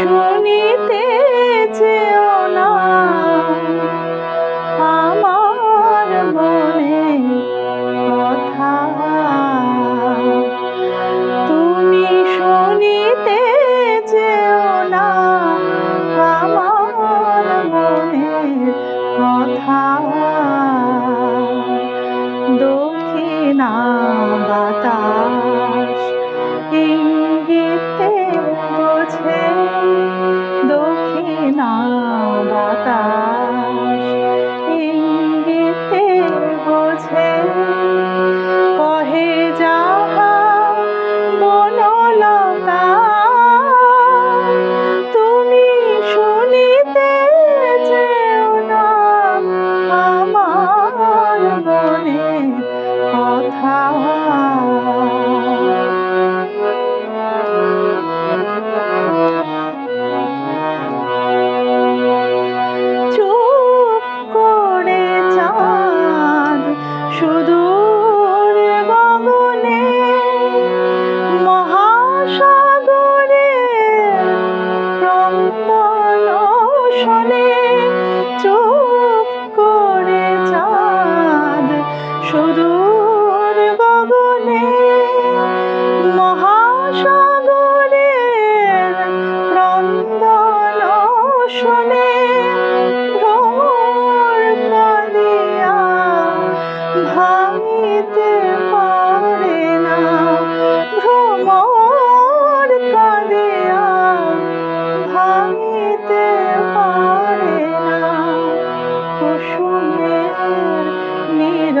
Unite.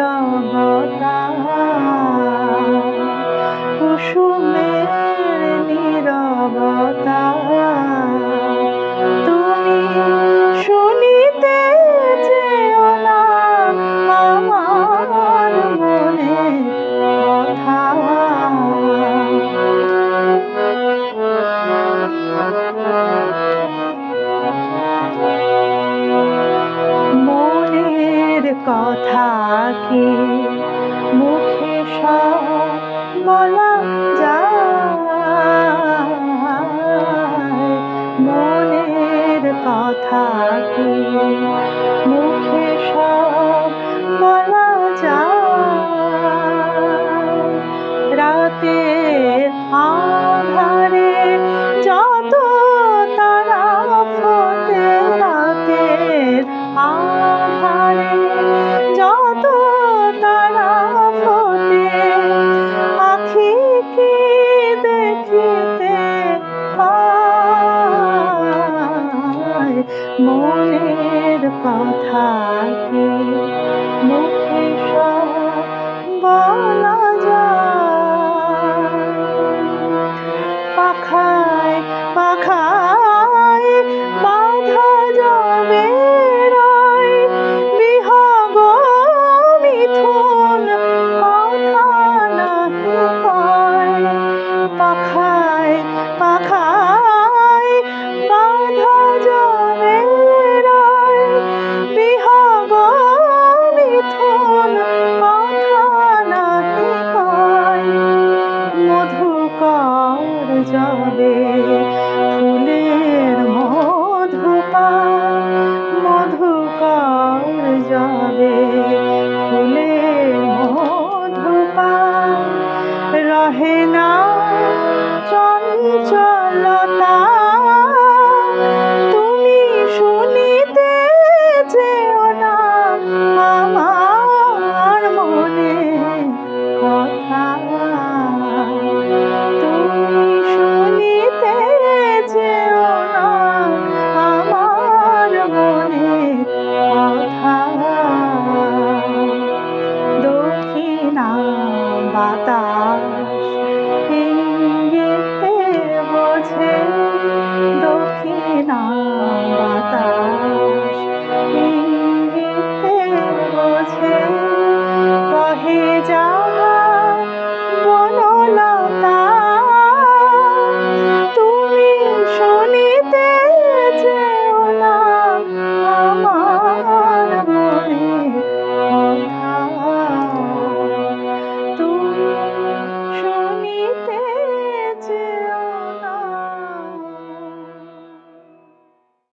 জগতা কথা কি? মুখে সব বলা মনের কথা কি? মুখে সব বলা যায়। রাতে আধারে যত তারা ফোটে রাতে আধারে Father. ওঠে তুমি শুনিতে যেও না মনে কথা। তুমি শুনিতে যেও মনে কথা। বাতা